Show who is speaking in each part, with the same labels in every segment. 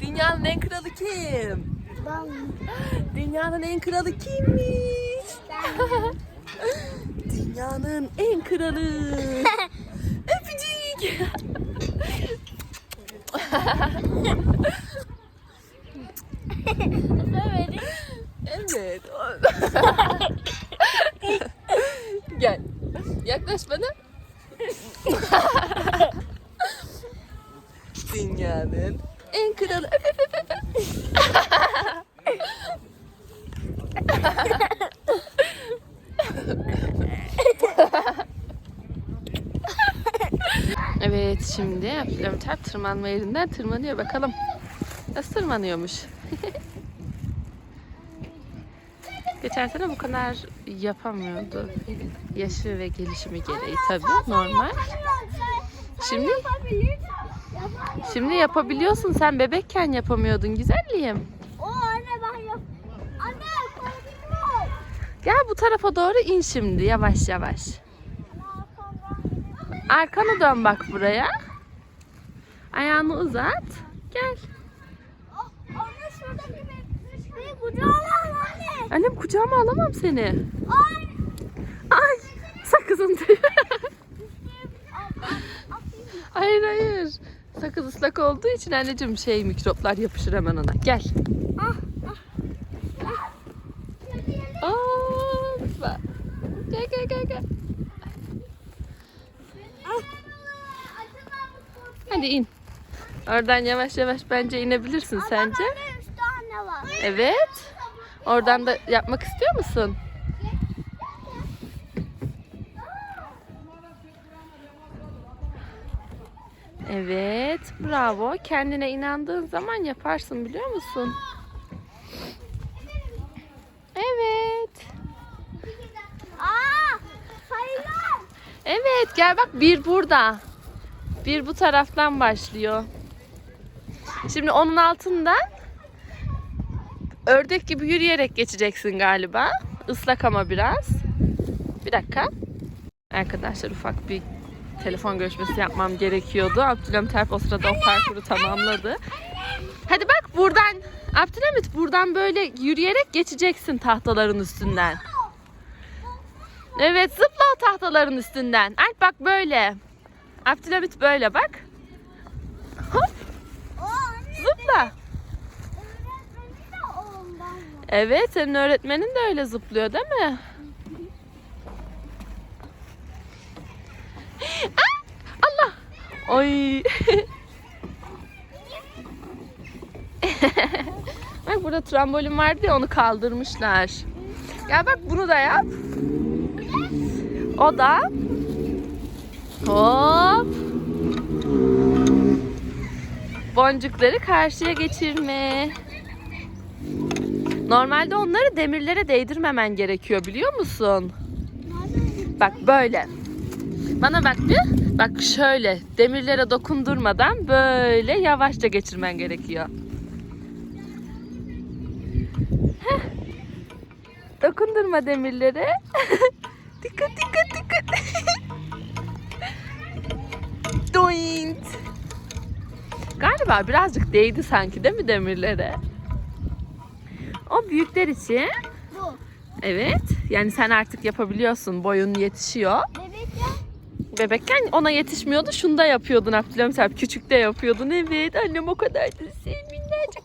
Speaker 1: Dünyanın en kralı kim?
Speaker 2: Ben.
Speaker 1: Dünyanın en kralı kimmiş? Dünyanın en kralı. Öpücük. evet. Gel. Yaklaş bana. Dünyanın en kralı. Öp, öp, öp, öp. Evet şimdi Abdülhamit Alp tırmanma yerinden tırmanıyor bakalım. Nasıl tırmanıyormuş? Geçen sene bu kadar yapamıyordu. Yaşı ve gelişimi gereği tabii normal. Şimdi şimdi yapabiliyorsun. Sen bebekken yapamıyordun güzelliğim.
Speaker 2: O anne ben yap. Anne korkuyorum.
Speaker 1: Gel bu tarafa doğru in şimdi yavaş yavaş. Arkanı dön bak buraya. Ayağını uzat. Gel. Annem kucağıma alamam seni.
Speaker 2: Ay.
Speaker 1: Ay sakızın hayır hayır. Sakız ıslak olduğu için anneciğim şey mikroplar yapışır hemen ona. Gel.
Speaker 2: Ah,
Speaker 1: Hoppa. Gel gel gel gel. Hadi in. Oradan yavaş yavaş bence inebilirsin sence.
Speaker 2: Anne üç tane var.
Speaker 1: Evet. Oradan da yapmak istiyor musun? Evet, bravo. Kendine inandığın zaman yaparsın biliyor musun? Evet.
Speaker 2: Aa, sayılar.
Speaker 1: Evet, gel bak bir burada. Bir bu taraftan başlıyor. Şimdi onun altından ördek gibi yürüyerek geçeceksin galiba. Islak ama biraz. Bir dakika. Arkadaşlar ufak bir telefon görüşmesi yapmam gerekiyordu. Abdülhamit Alp o sırada o parkuru tamamladı. Hadi bak buradan Abdülhamit buradan böyle yürüyerek geçeceksin tahtaların üstünden. Evet zıpla o tahtaların üstünden. Alp bak böyle. Abdülhamit böyle bak. Hop zıpla. Evet senin öğretmenin de öyle zıplıyor değil mi? Ah! Allah. Oy. bak burada trambolin vardı ya onu kaldırmışlar. Gel bak bunu da yap. O da. Hop. Boncukları karşıya geçirme. Normalde onları demirlere değdirmemen gerekiyor biliyor musun? Bak böyle. Bana bak bir. Bak şöyle demirlere dokundurmadan böyle yavaşça geçirmen gerekiyor. Heh. Dokundurma demirlere. dikkat dikkat dikkat. Doint. Galiba birazcık değdi sanki değil mi demirlere? O büyükler için
Speaker 2: Bu.
Speaker 1: evet yani sen artık yapabiliyorsun boyun yetişiyor.
Speaker 2: Bebek ya.
Speaker 1: Bebekken ona yetişmiyordu şunu da yapıyordun Abdülhamit abi küçük de yapıyordun evet annem o kadar da sen minnacık.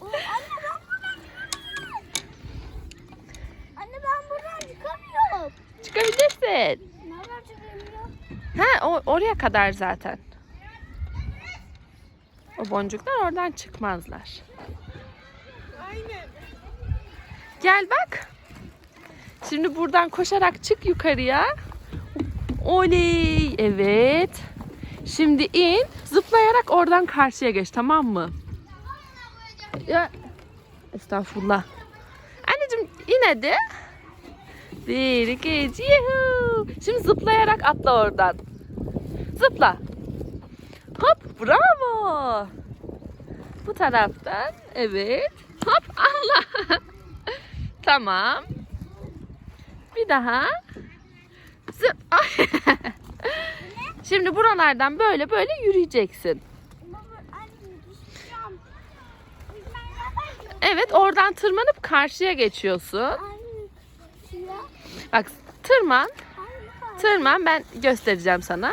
Speaker 2: O, anne ben buradan Anne ben buradan çıkamıyorum.
Speaker 1: Çıkabilirsin. Ha o, oraya kadar zaten. O boncuklar oradan çıkmazlar. Gel bak. Şimdi buradan koşarak çık yukarıya. Oley. Evet. Şimdi in. Zıplayarak oradan karşıya geç tamam mı? Ya. Estağfurullah. Anneciğim in hadi. Bir, iki, üç, yuhuu. Şimdi zıplayarak atla oradan. Zıpla. Hop bravo. Bu taraftan evet. Hop Allah. tamam. Bir daha. Zıp. Şimdi buralardan böyle böyle yürüyeceksin. Evet oradan tırmanıp karşıya geçiyorsun. Bak tırman. Tırman ben göstereceğim sana.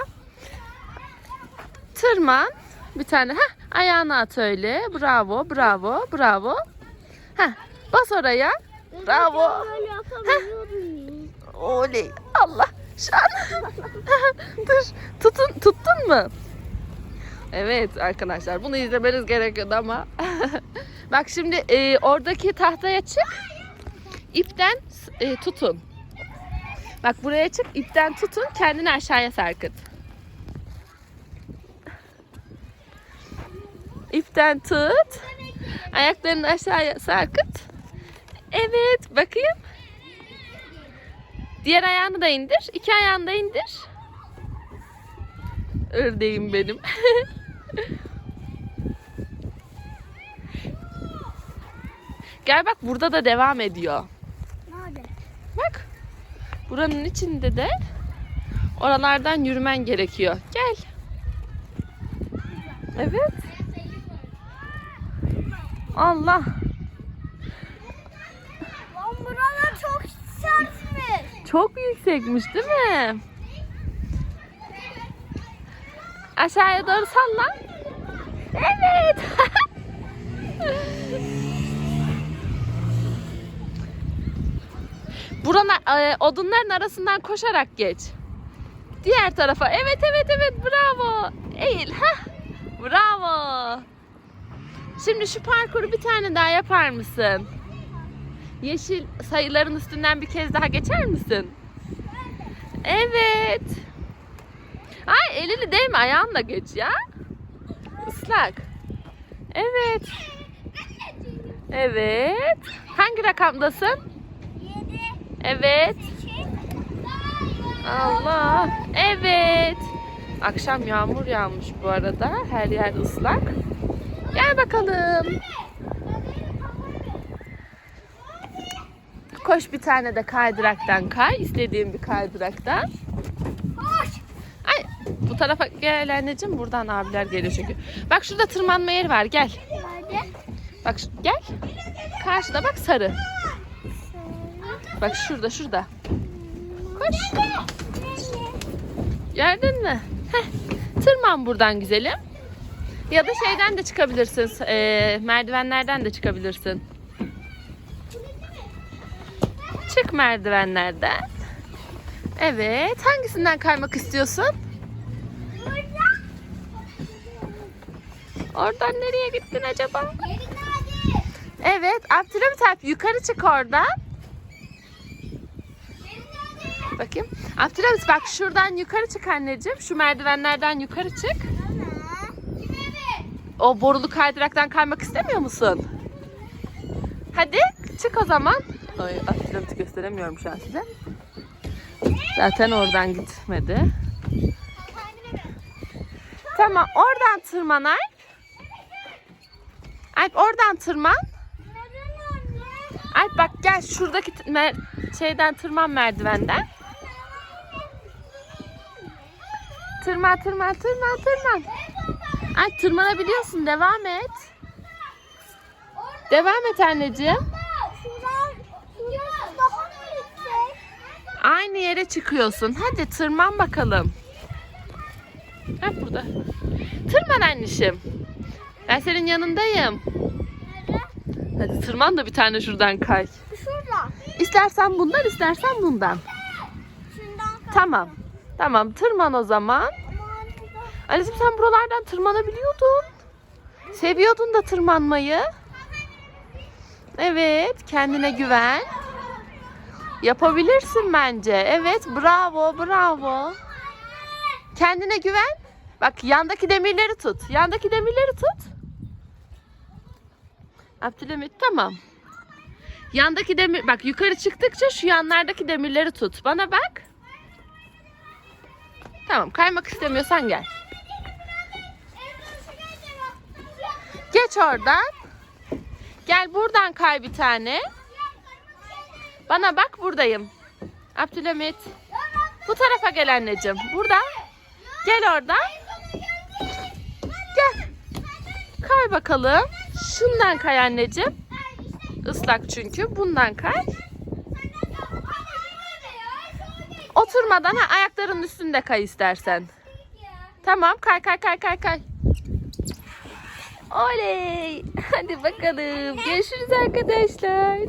Speaker 1: Tırman. Bir tane. Heh, ayağını at öyle. Bravo, bravo, bravo. Heh, bas oraya. Bravo.
Speaker 2: Ya.
Speaker 1: Oley. Allah. Şu an. Dur. Tutun, tuttun mu? Evet arkadaşlar bunu izlemeniz gerekiyordu ama. Bak şimdi e, oradaki tahtaya çık. İpten e, tutun. Bak buraya çık ipten tutun kendini aşağıya sarkıt. İpten tut. Ayaklarını aşağıya sarkıt. Evet bakayım. Diğer ayağını da indir. İki ayağını da indir. Ördeğim benim. Gel bak burada da devam ediyor.
Speaker 2: Nerede?
Speaker 1: Bak. Buranın içinde de oralardan yürümen gerekiyor. Gel. Evet. Allah.
Speaker 2: Lan buralar çok sertmiş.
Speaker 1: Çok yüksekmiş değil mi? Aşağıya doğru salla. Evet. Burana, e, odunların arasından koşarak geç. Diğer tarafa. Evet evet evet bravo. Eğil. Heh. Bravo. Şimdi şu parkuru bir tane daha yapar mısın? Yeşil sayıların üstünden bir kez daha geçer misin? Evet. Ay elini değme ayağınla geç ya. Islak. Evet. Evet. Hangi rakamdasın? Evet. Allah. Evet. Akşam yağmur yağmış bu arada. Her yer ıslak. Gel bakalım. Koş bir tane de kaydıraktan kay. İstediğin bir kaydıraktan.
Speaker 2: Koş.
Speaker 1: Ay bu tarafa gel anneciğim. Buradan abiler geliyor çünkü. Bak şurada tırmanma yeri var. Gel. Bak gel. Karşıda bak sarı. Bak şurada şurada. Koş. Gördün mü? Heh. Tırman buradan güzelim. Ya da şeyden de çıkabilirsin. eee, merdivenlerden de çıkabilirsin. Çık merdivenlerden. Evet. Hangisinden kaymak istiyorsun? Oradan nereye gittin acaba? Evet. Abdülhamit Alp yukarı çık oradan. Bakayım. Abdülhamit bak şuradan yukarı çık anneciğim. Şu merdivenlerden yukarı çık. O borulu kaydıraktan kaymak istemiyor musun? Hadi çık o zaman. Ay Abdülhamit'i gösteremiyorum şu an size. Zaten oradan gitmedi. Tamam oradan tırman Alp. Alp oradan tırman. Alp bak gel şuradaki şeyden tırman merdivenden. Tırman tırman tırman tırman. Alp tırmanabiliyorsun devam et. Devam et anneciğim.
Speaker 2: Şuradan, şuradan?
Speaker 1: Aynı yere çıkıyorsun. Hadi tırman bakalım. Ha burada. Tırman anneciğim. Ben senin yanındayım. Hadi tırman da bir tane şuradan kay.
Speaker 2: Şurada.
Speaker 1: İstersen bundan istersen bundan.
Speaker 2: Şundan
Speaker 1: Tamam. Tamam tırman o zaman. Anneciğim sen buralardan tırmanabiliyordun. Seviyordun da tırmanmayı. Evet kendine güven. Yapabilirsin bence. Evet bravo bravo. Kendine güven. Bak yandaki demirleri tut. Yandaki demirleri tut. Abdülhamit tamam. Yandaki demir bak yukarı çıktıkça şu yanlardaki demirleri tut. Bana bak. Tamam kaymak istemiyorsan gel. Geç oradan. Gel buradan kay bir tane. Bana bak buradayım. Abdülhamit. Bu tarafa gel anneciğim. Burada. Gel oradan. Gel. Kay bakalım. Şundan kay anneciğim. Islak çünkü. Bundan kay. Oturmadan ha, ayaklarının üstünde kay istersen. Tamam kay kay kay kay kay. Oley. Hadi bakalım. Görüşürüz arkadaşlar.